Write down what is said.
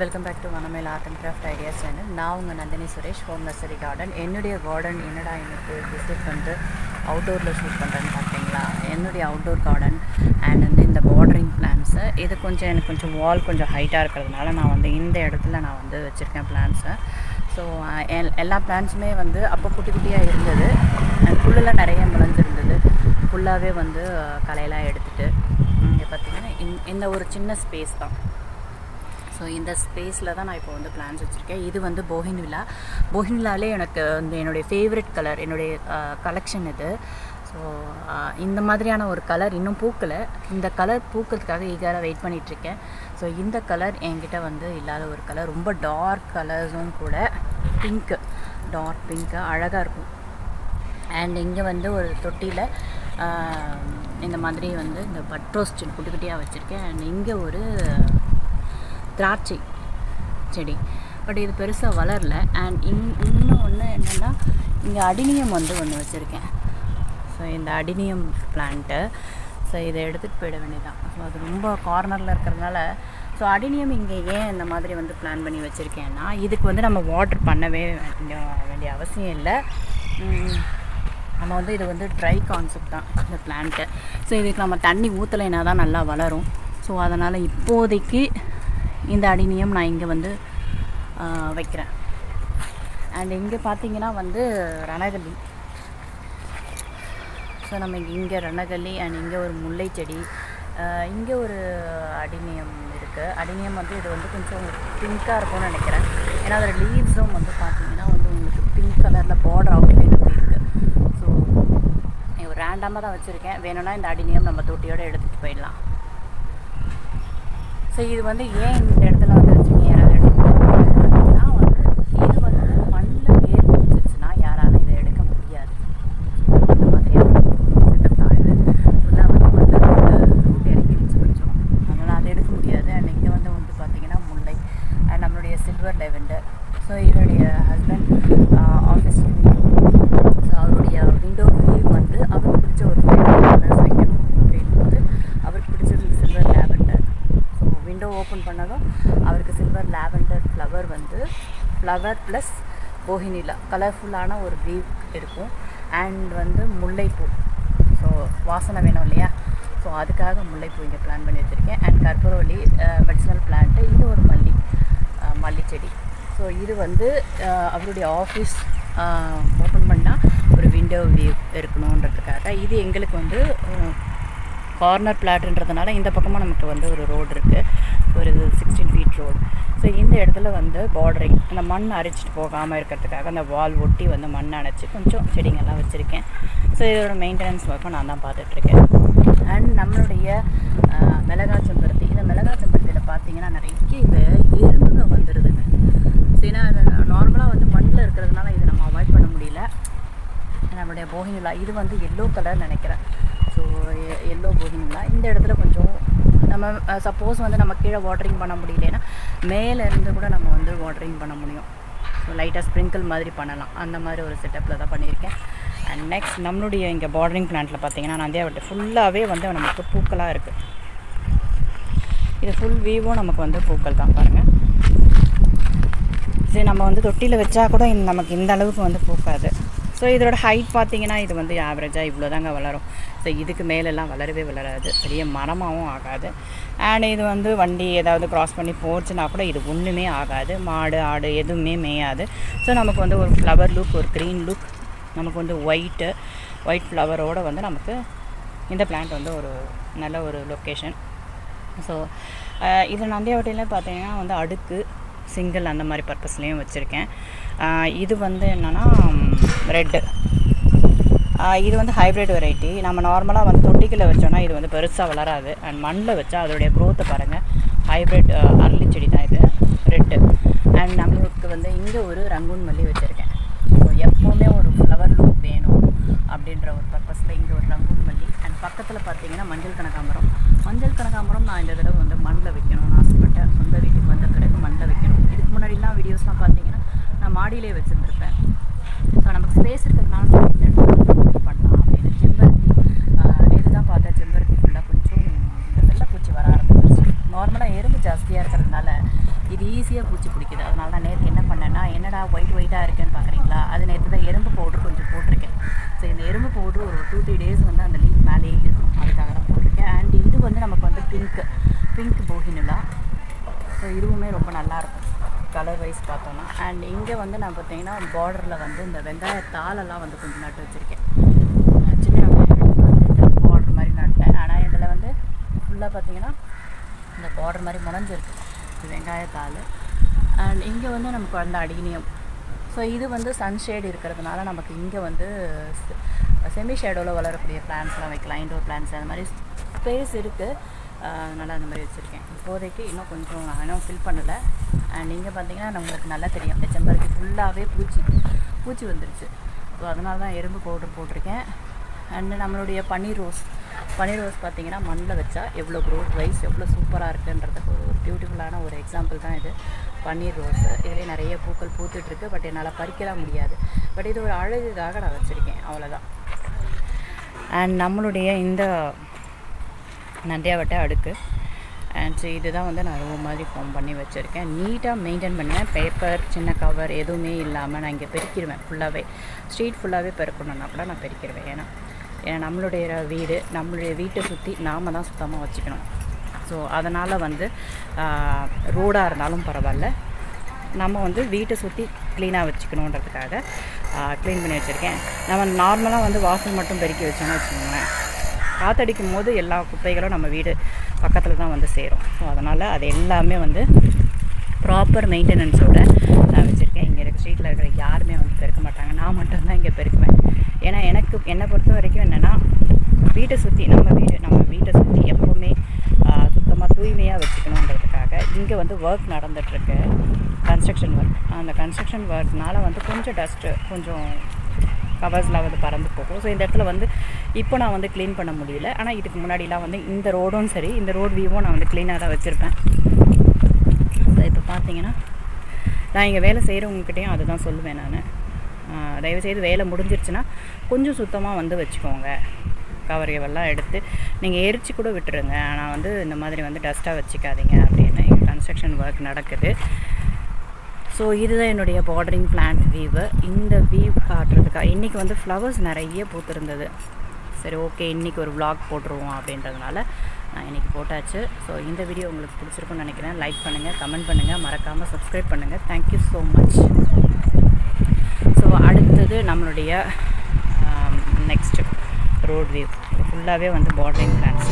Welcome back to வனமேல் art and craft ideas channel நான் உங்கள் Nandini Suresh home nursery garden என்னுடைய garden என்னடா எனக்கு விசிட் வந்து அவுட்டோரில் ஷூட் பண்ணுறேன்னு பார்த்தீங்களா என்னுடைய அவுட்டோர் கார்டன் அண்ட் வந்து இந்த பார்டரிங் பிளான்ஸு இது கொஞ்சம் எனக்கு கொஞ்சம் வால் கொஞ்சம் ஹைட்டாக இருக்கிறதுனால நான் வந்து இந்த இடத்துல நான் வந்து வச்சுருக்கேன் பிளான்ஸை ஸோ எல்லா பிளான்ஸுமே வந்து அப்போ குட்டி குட்டியாக இருந்தது. அண்ட் புல்லெல்லாம் நிறைய முளைஞ்சிருந்தது. ஃபுல்லாகவே வந்து கலையெல்லாம் எடுத்துகிட்டு இங்கே பார்த்தீங்கன்னா இந்த ஒரு சின்ன ஸ்பேஸ் தான். ஸோ இந்த ஸ்பேஸில் தான் நான் இப்போ வந்து பிளான்ஸ் வச்சுருக்கேன். இது வந்து போஹின் விழா போஹின் விழாலே எனக்கு வந்து என்னுடைய ஃபேவரட் கலர் என்னுடைய கலெக்ஷன் இது. ஸோ இந்த மாதிரியான ஒரு கலர் இன்னும் பூக்கலை. இந்த கலர் பூக்கிறதுக்காக ஈகராக வெயிட் பண்ணிகிட்ருக்கேன் ஸோ இந்த கலர் என்கிட்ட வந்து இல்லாத ஒரு கலர் ரொம்ப டார்க் கலர்ஸும் கூட பிங்க்கு டார்க் பிங்க்கு அழகாக இருக்கும். அண்ட் இங்கே வந்து ஒரு தொட்டியில் இந்த மாதிரி வந்து இந்த பட் செடி குட்டி குட்டியாக வச்சுருக்கேன். அண்ட் இங்கே ஒரு திராட்சை செடி. பட் இது பெருசாக வளரல. அண்ட் இன் இன்னும் ஒன்று என்னென்னா இங்கே அடினியம் வந்து ஒன்று வச்சுருக்கேன். ஸோ இந்த அடினியம் பிளான்ட்டு ஸோ இதை எடுத்துகிட்டு போயிட வேண்டியதான் ஸோ அது ரொம்ப கார்னரில் இருக்கிறதுனால ஸோ அடினியம் இங்கே ஏன் இந்த மாதிரி வந்து பிளான் பண்ணி வச்சுருக்கேன்னா இதுக்கு வந்து நம்ம வாட்டர் பண்ணவே வேண்டிய வேண்டிய அவசியம் இல்லை. நம்ம வந்து இது வந்து ட்ரை கான்செப்ட் தான் இந்த பிளான்ட்டு ஸோ இதுக்கு நம்ம தண்ணி ஊற்றலைன்னா தான் நல்லா வளரும். ஸோ அதனால் இப்போதைக்கு இந்த அடிநியம் நான் இங்கே வந்து வைக்கிறேன். அண்ட் இங்கே பார்த்தீங்கன்னா வந்து ரணகல்லி ஸோ நம்ம இங்கே ரணகல்லி அண்ட் இங்கே ஒரு முல்லை செடி இங்கே ஒரு அடிநியம் இருக்குது அடிநியம் வந்து இது வந்து கொஞ்சம் பிங்க்காக இருக்கும்னு நினைக்கிறேன். ஏன்னா அதோட லீவ்ஸும் வந்து பார்த்தீங்கன்னா வந்து உங்களுக்கு பிங்க் கலரில் பார்டர் அவுட்லைன் அப்படி இருக்குது ஸோ ஒரு ரேண்டமாக தான் வச்சுருக்கேன். வேணும்னா இந்த அடிநியம் நம்ம தொட்டியோடு எடுத்துகிட்டு போயிடலாம். ஸோ இது வந்து ஏன் இந்த இடத்துல வந்து வச்சுருக்கீங்க யாராவது எடுத்துக்கிட்டா வந்து இது வந்து மண்ணில் வேர் பிடிச்சிருச்சுன்னா யாராலும் இதை எடுக்க முடியாது அந்த மாதிரியான செட்டப் தான் இது ஃபுல்லாக வந்து மண்ணில் ரூட் இறங்கி வச்சு கொஞ்சம் அதனால் அதை எடுக்க முடியாது அண்ட் இங்கே வந்து வந்து பார்த்தீங்கன்னா முல்லை அண்ட் நம்மளுடைய சில்வர் லெவெண்டர் ஸோ இதனுடைய ஹஸ்பண்ட் ஆஃபீஸ் ஸோ அவருடைய விண்டோ வியூ வந்து அவருக்கு பிடிச்ச ஒரு கலர்ஸ் வைக்கணும் அப்படின்னும்போது அவருக்கு பிடிச்சது silver lavender so window open பண்ணதும் அவருக்கு சில்வர் லேவெண்டர் ஃப்ளவர் வந்து ஃப்ளவர் ப்ளஸ் போஹினிலா கலர்ஃபுல்லான ஒரு லீவ் இருக்கும். அண்ட் வந்து முல்லைப்பூ. ஸோ வாசனை வேணும் இல்லையா? ஸோ அதுக்காக முல்லைப்பூ இங்கே பிளான் பண்ணி வச்சுருக்கேன். அண்ட் கற்பூரவல்லி மெடிசனல் பிளான்ட்டு இது ஒரு மல்லி மல்லிச்செடி மல்லி செடி. ஸோ இது வந்து அவருடைய ஆஃபீஸ் ஓப்பன் பண்ணால் ஒரு விண்டோ வியூ இருக்கணுன்றதுக்காக இது எங்களுக்கு வந்து கார்னர் பிளாட்ன்றதுனால இந்த பக்கமாக நமக்கு வந்து ஒரு ரோடு இருக்குது ஒரு சிக்ஸ்டீன் ஃபீட் ரோடு ஸோ இந்த இடத்துல வந்து பார்டரிங் அந்த மண் அரைச்சிட்டு போகாமல் இருக்கிறதுக்காக அந்த வால் ஒட்டி வந்து மண் அணைச்சி கொஞ்சம் செடிங்கள்லாம் வச்சுருக்கேன். ஸோ இதோட மெயின்டெனன்ஸ் ஒர்க்கும் நான் தான் பார்த்துட்ருக்கேன். அண்ட் நம்மளுடைய மிளகா மிளகாய் செம்பருத்தி. இந்த மிளகா செம்பருத்தியில் பார்த்தீங்கன்னா நிறைய இந்த எறும்புங்க வந்துடுதுங்க ஏன்னா நார்மலாக வந்து மண்ணில் இருக்கிறதுனால இதை நம்ம அவாய்ட் பண்ண முடியல. நம்மளுடைய போகினிலா இது வந்து எல்லோ கலர் நினைக்கிறேன். ஸோ எல்லோ போகினிலா இந்த இடத்துல கொஞ்சம் நம்ம சப்போஸ் வந்து நம்ம கீழே வாட்டரிங் பண்ண முடியலன்னா மேலே இருந்து கூட நம்ம வந்து வாட்டரிங் பண்ண முடியும். ஸோ லைட்டாக ஸ்ப்ரிங்கிள் மாதிரி பண்ணலாம். அந்த மாதிரி ஒரு செட்டப்பில் தான் பண்ணியிருக்கேன். அண்ட் நெக்ஸ்ட் நம்மளுடைய இங்கே பார்டரிங் பிளான்ட்டில் பார்த்தீங்கன்னா நந்தியாவட்டை ஃபுல்லாகவே வந்து நமக்கு பூக்களாக இருக்குது இது ஃபுல் வியூவும் நமக்கு வந்து பூக்கள் தான் பாருங்கள் சரி நம்ம வந்து தொட்டியில் வச்சா கூட நமக்கு இந்த அளவுக்கு வந்து பூக்காது. ஸோ இதோட ஹைட் பார்த்தீங்கன்னா இது வந்து ஆவரேஜாக இவ்வளோ தாங்க வளரும். ஸோ இதுக்கு மேலெல்லாம் வளரவே வளராது. பெரிய மரமாகவும் ஆகாது. அண்ட் இது வந்து வண்டி ஏதாவது க்ராஸ் பண்ணி போச்சுன்னா கூட இது ஒன்றுமே ஆகாது. மாடு ஆடு எதுவுமே மேயாது. ஸோ நமக்கு வந்து ஒரு ஃப்ளவர் லுக் ஒரு க்ரீன் லுக் நமக்கு வந்து ஒயிட்டு ஒயிட் ஃப்ளவரோடு வந்து நமக்கு இந்த பிளான்ட் வந்து ஒரு நல்ல ஒரு லொக்கேஷன் ஸோ இது நந்தியாவட்டியில் பார்த்தீங்கன்னா வந்து அடுக்கு சிங்கிள் அந்த மாதிரி பர்பஸ்லேயும் வச்சுருக்கேன். இது வந்து என்னென்னா ரெட்டு இது வந்து ஹைப்ரிட் வெரைட்டி நம்ம நார்மலாக வந்து தொட்டிக்கில் வச்சோன்னா இது வந்து பெருசாக வளராது. அண்ட் மண்ணில் வச்சா அதோடைய க்ரோத்தை பாருங்கள் ஹைப்ரிட் அரளி செடி தான் இது. ரெட்டு அண்ட் நம்மளுக்கு வந்து இங்கே ஒரு ரங்கூன் மல்லி வச்சுருக்கேன். ஸோ எப்போவுமே ஒரு ஃப்ளவர் லுக் வேணும் அப்படின்ற ஒரு பர்பஸில் இங்கே ஒரு ரங்கூன் மல்லி. அண்ட் பக்கத்தில் பார்த்தீங்கன்னா மஞ்சள் கனகாம்பரம். மஞ்சள் கனகாம்பரம் நான் இந்த தடவை வந்து மண்ணில் வைக்கணும்னு ஆசைப்பட்டேன். சொந்த வீட்டுக்கு வந்த பிறகு மண்ணில் வைக்கணும். இதுக்கு முன்னாடிலாம் வீடியோஸ்லாம் பார்த்தீங்கன்னா நான் மாடியிலே வச்சுருந்துருப்பேன். ஸோ நமக்கு ஸ்பேஸ் இருக்கிறதுனால நம்ம இந்த இடத்துல பண்ணலாம் அப்படின்னு செம்பருத்தி நேற்று தான் பார்த்தேன் செம்பருத்தி ஃபுல்லாக கொஞ்சம் இந்த வெள்ளைப்பூச்சி வர ஆரம்பிச்சிருச்சு. நார்மலாக எறும்பு ஜாஸ்தியாக இருக்கிறதுனால இது ஈஸியாக பூச்சி பிடிக்குது அதனால நான் நேற்று என்ன பண்ணேன்னா என்னடா ஒயிட் ஒயிட்டாக இருக்குன்னு பார்க்குறீங்களா அது நேற்று தான் எறும்பு பவுட்ரு கொஞ்சம் போட்டிருக்கேன். ஸோ இந்த எறும்பு பவுடர் ஒரு டூ த்ரீ டேஸ் வந்து அந்த லீஃப் மேலேயே இருக்கும் அதுக்காக தான் போட்டிருக்கேன். அண்ட் இது வந்து நமக்கு வந்து பிங்க் பிங்க் போகினுலா ஸோ இதுவுமே ரொம்ப நல்லாயிருக்கும் கலர் வைஸ் பார்த்தோன்னா அண்ட் இங்கே வந்து நான் பார்த்தீங்கன்னா பார்டரில் வந்து இந்த வெங்காய தாளெல்லாம் வந்து கொஞ்சம் நட்டு வச்சுருக்கேன். சின்ன வெங்காயம் வந்து பார்டர் மாதிரி நட்டேன். ஆனால் இதில் வந்து ஃபுல்லாக பார்த்தீங்கன்னா இந்த பார்டர் மாதிரி முளைஞ்சிருக்கு. இது வெங்காயத்தாள் அண்ட் இங்கே வந்து நமக்கு அந்த அடினியம். ஸோ இது வந்து சன்ஷேட் இருக்கிறதுனால நமக்கு இங்கே வந்து செமி ஷேடோவில் வளரக்கூடிய பிளான்ஸ்லாம் வைக்கலாம். இன்டோர் பிளான்ஸ் அந்த மாதிரி ஸ்பேஸ் இருக்குது அதனால் அந்த மாதிரி வச்சுருக்கேன். இப்போதைக்கு இன்னும் கொஞ்சம் நான் இன்னும் ஃபில் பண்ணலை. அண்ட் பார்த்தீங்கன்னா நம்மளுக்கு நல்லா தெரியும். செம்பருத்தி ஃபுல்லாகவே பூச்சி பூச்சி வந்துருச்சு. ஸோ அதனால தான் எறும்பு பவுடர் போட்டிருக்கேன். அண்டு நம்மளுடைய பன்னீர் ரோஸ் பன்னீர் ரோஸ் பார்த்தீங்கன்னா மண்ணில் வச்சா எவ்வளோ க்ரோத் வைஸ் எவ்வளோ சூப்பராக இருக்குன்றதுக்கு ஒரு பியூட்டிஃபுல்லான ஒரு எக்ஸாம்பிள் தான் இது. பன்னீர் ரோஸ் இதுலேயே நிறைய பூக்கள் பூத்துட்ருக்கு பட் என்னால் பறிக்கலாம் முடியாது. பட் இது ஒரு அழகுக்காக நான் வச்சுருக்கேன். அவ்வளோதான் அண்ட் நம்மளுடைய இந்த நந்தியாவட்டை அடுக்கு. அண்ட் ஸோ இதுதான் வந்து நான் ரூம் மாதிரி ஃபார்ம் பண்ணி வச்சுருக்கேன். நீட்டாக மெயின்டைன் பண்ணுவேன். பேப்பர் சின்ன கவர் எதுவுமே இல்லாமல் நான் இங்கே பெருக்கிடுவேன் ஃபுல்லாகவே ஸ்ட்ரீட் ஃபுல்லாகவே பெருக்கணுன்னா கூட நான் பெருக்கிடுவேன். ஏன்னா ஏன்னா நம்மளுடைய வீடு நம்மளுடைய வீட்டை சுற்றி நாம் தான் சுத்தமாக வச்சுக்கணும். ஸோ அதனால் வந்து ரோடாக இருந்தாலும் பரவாயில்ல. நம்ம வந்து வீட்டை சுற்றி க்ளீனாக வச்சுக்கணுன்றதுக்காக க்ளீன் பண்ணி வச்சுருக்கேன். நம்ம நார்மலாக வந்து வாசல் மட்டும் பெருக்கி வச்சோம்னு வச்சுக்கோங்களேன். காற்றடிக்கும் போது எல்லா குப்பைகளும் நம்ம வீடு பக்கத்தில் தான் வந்து சேரும். ஸோ அதனால் அது எல்லாமே வந்து ப்ராப்பர் மெயின்டெனன்ஸோட நான் வச்சுருக்கேன். இங்கே இருக்க ஸ்ட்ரீட்டில் இருக்கிற யாருமே வந்து பெருக்க மாட்டாங்க. நான் மட்டும்தான் இங்கே பெருக்குவேன். ஏன்னா எனக்கு என்னை பொறுத்த வரைக்கும் என்னென்னா வீட்டை சுற்றி நம்ம வீடு நம்ம வீட்டை சுற்றி எப்போவுமே சுத்தமாக தூய்மையாக வச்சுக்கணுன்றதுக்காக இங்கே வந்து ஒர்க் நடந்துகிட்ருக்கு கன்ஸ்ட்ரக்ஷன் ஒர்க் அந்த கன்ஸ்ட்ரக்ஷன் ஒர்க்னால் வந்து கொஞ்சம் டஸ்ட்டு கொஞ்சம் கவர்ஸ்லாம் வந்து பறந்து போகும். ஸோ இந்த இடத்துல வந்து இப்போ நான் வந்து க்ளீன் பண்ண முடியல. ஆனால் இதுக்கு முன்னாடிலாம் வந்து இந்த ரோடும் சரி இந்த ரோட் வியூவும் நான் வந்து க்ளீனாக தான் வச்சுருப்பேன். ஸோ இப்போ பார்த்தீங்கன்னா நான் இங்கே வேலை செய்கிறவங்கக்கிட்டேயும் அதுதான் சொல்லுவேன் நான். தயவுசெய்து வேலை முடிஞ்சிருச்சுன்னா கொஞ்சம் சுத்தமாக வந்து வச்சுக்கோங்க. கவரியவெல்லாம் எடுத்து நீங்கள் எரிச்சு கூட விட்டுருங்க. ஆனால் வந்து இந்த மாதிரி வந்து டஸ்ட்டாக வச்சுக்காதீங்க அப்படின்னு கன்ஸ்ட்ரக்ஷன் ஒர்க் நடக்குது. ஸோ இதுதான் என்னுடைய பார்டரிங் பிளான்ட் வீவு இந்த வீவ் காட்டுறதுக்காக இன்றைக்கி வந்து ஃப்ளவர்ஸ் நிறைய பூத்திருந்தது. சரி ஓகே இன்றைக்கி ஒரு விளாக் போட்டுருவோம் அப்படின்றதுனால நான் இன்றைக்கி போட்டாச்சு. ஸோ இந்த வீடியோ உங்களுக்கு பிடிச்சிருக்குன்னு நினைக்கிறேன். லைக் பண்ணுங்கள் கமெண்ட் பண்ணுங்கள் மறக்காமல் சப்ஸ்கிரைப் பண்ணுங்கள் தேங்க்யூ ஸோ மச் ஸோ அடுத்தது நம்மளுடைய நெக்ஸ்ட்டு ரோட் வியூ ஃபுல்லாகவே வந்து பார்டரிங் பிளான்ஸ்